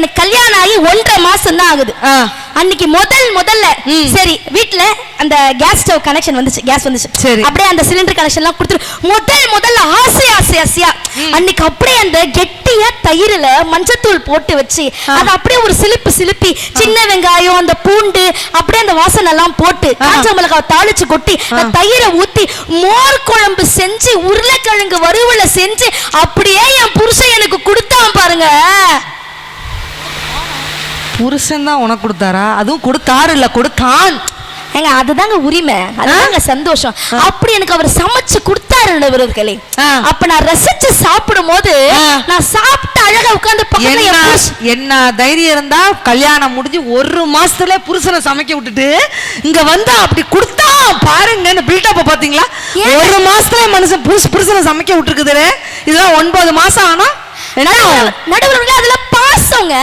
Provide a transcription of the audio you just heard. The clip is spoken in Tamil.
எனக்கு கல்யாணம் ஆகி ஒன்றரை மாசம் தான் ஆகுது. அன்னைக்கு முதல் முதல்ல. சரி வீட்ல அந்த கேஸ் ஸ்டவ் கனெக்ஷன் வந்துச்சு கேஸ் வந்துச்சு சரி. அப்படியே அந்த சிலிண்டர் கனெக்ஷன் எல்லாம் கொடுத்துட்டு முதல் முதல்ல ஆசை ஆசை ஆசையா அன்னைக்கு அப்படியே அந்த கெட்டியா தயிர்ல மஞ்சத்தூள் போட்டு வச்சு. அது அப்படியே ஒரு சிலிப்பு சிலிப்பி சின்ன வெங்காயம் அந்த பூண்டு அப்படியே அந்த வாசனை எல்லாம் போட்டு காஞ்ச மிளகாய் தாளிச்சு கொட்டி அந்த தயிரை ஊத்தி மோர் குழம்பு செஞ்சு உருளைக்கிழங்கு வறுவல செஞ்சு அப்படியே என் புருஷன் எனக்கு கொடுத்தான் பாருங்க புருஷன் தான் உனக்கு கொடுத்தாரா? அதுவும் கொடுத்தாரு இல்ல கொடுத்தான். ஏங்க அதுதாங்க உரிமை. அதுதாங்க சந்தோஷம். அப்படி எனக்கு அவர் சமைச்சு கொடுத்தாரு நடுவர்களே. அப்ப நான் ரசிச்சு சாப்பிடும் போது. நான் சாப்பிட்டு அழகா உட்கார்ந்து என்ன தைரியம் இருந்தா கல்யாணம் முடிஞ்சு ஒரு மாசத்துல புருஷனை சமைக்க விட்டுட்டு இங்க வந்தா அப்படி கொடுத்தா பாருங்கன்னு பில்டப்ப பாத்தீங்களா? ஒரு மாசத்துல மனுஷன் புருஷ புருஷனை சமைக்க விட்டுருக்குது இதெல்லாம் ஒன்பது மாசம் ஆனா நடுவர்களே அதுல பாசங்க.